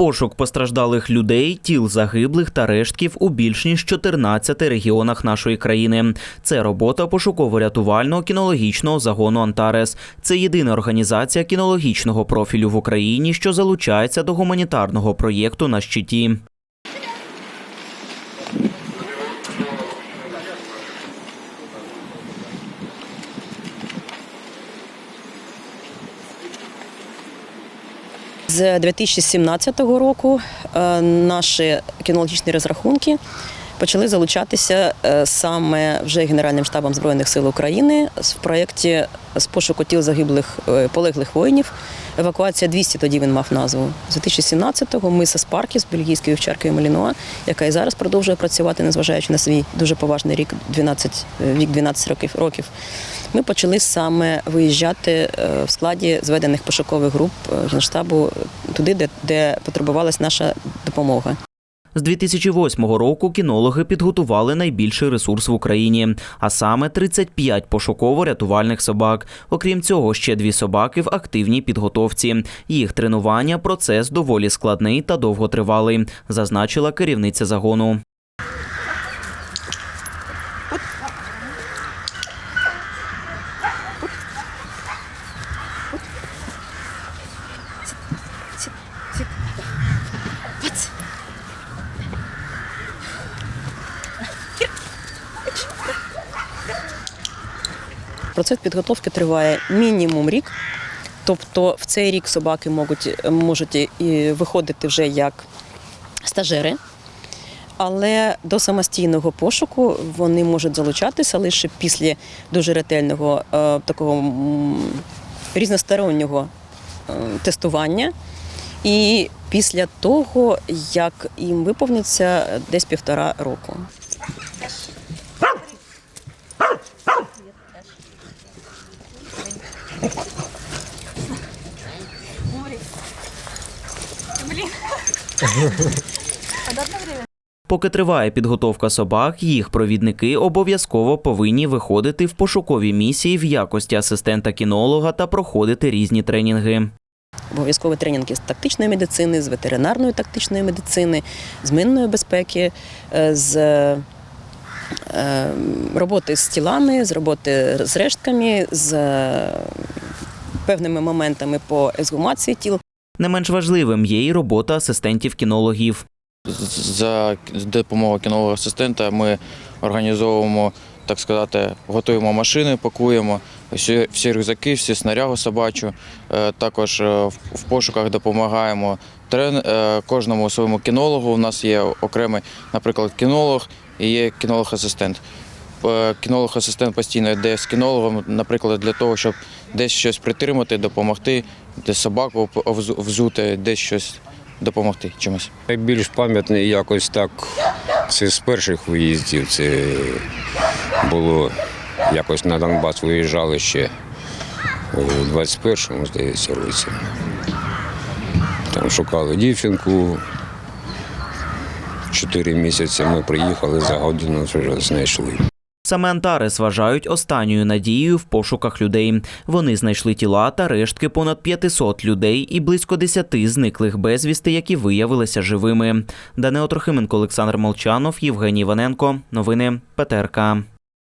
Пошук постраждалих людей, тіл загиблих та рештків у більш ніж 14 регіонах нашої країни. Це робота пошуково-рятувального кінологічного загону Антарес. Це єдина організація кінологічного профілю в Україні, що залучається до гуманітарного проєкту на щиті. З 2017 року е, наші кінологічні розрахунки почали залучатися е, саме вже Генеральним штабом Збройних сил України в проєкті з пошуку тіл загиблих е, полеглих воїнів. Евакуація 200 тоді він мав назву. З 2017-го ми з Спаркіс, бельгійською вівчаркою Малінуа, яка і зараз продовжує працювати, незважаючи на свій дуже поважний рік, 12, е, вік 12 років, років. Ми почали саме виїжджати в складі зведених пошукових груп Генштабу туди, де, де потребувалась наша допомога. З 2008 року кінологи підготували найбільший ресурс в Україні, а саме 35 пошуково-рятувальних собак. Окрім цього, ще дві собаки в активній підготовці. Їх тренування процес доволі складний та довготривалий, зазначила керівниця загону. Процес підготовки триває мінімум рік. Тобто в цей рік собаки можуть, можуть і виходити вже як стажери, але до самостійного пошуку вони можуть залучатися лише після дуже ретельного е, такого різностороннього е, тестування. І після того, як їм виповниться десь півтора року. Поки триває підготовка собак, їх провідники обов'язково повинні виходити в пошукові місії в якості асистента кінолога та проходити різні тренінги. Обов'язкові тренінги з тактичної медицини, з ветеринарної тактичної медицини, з минної безпеки, е, з роботи з тілами, з роботи з рештками, з е, певними моментами по ексгумації тіл. Не менш важливим є і робота асистентів кінологів. За допомогою кінолога асистента ми організовуємо, так сказати, готуємо машини, пакуємо всі, всі рюкзаки, всі снарягу собачу. Е, Також е, в пошуках допомагаємо трен, е, кожному своєму кінологу. У нас є окремий, наприклад, кінолог і є кінолог-асистент. Кінолог-асистент постійно йде з кінологом, наприклад, для того, щоб десь щось притримати, допомогти, десь собаку взути, десь щось допомогти чимось. Найбільш пам'ятний якось так. Це з перших виїздів. Це було якось на Донбас виїжджали ще у 21-му, здається, році. Там шукали дівчинку. Чотири місяці ми приїхали, за годину вже знайшли. Саме Антарес вважають останньою надією в пошуках людей. Вони знайшли тіла та рештки понад 500 людей і близько 10 зниклих безвісти, які виявилися живими. Данео Трохименко, Олександр Молчанов, Євгеній Іваненко. Новини ПТРК.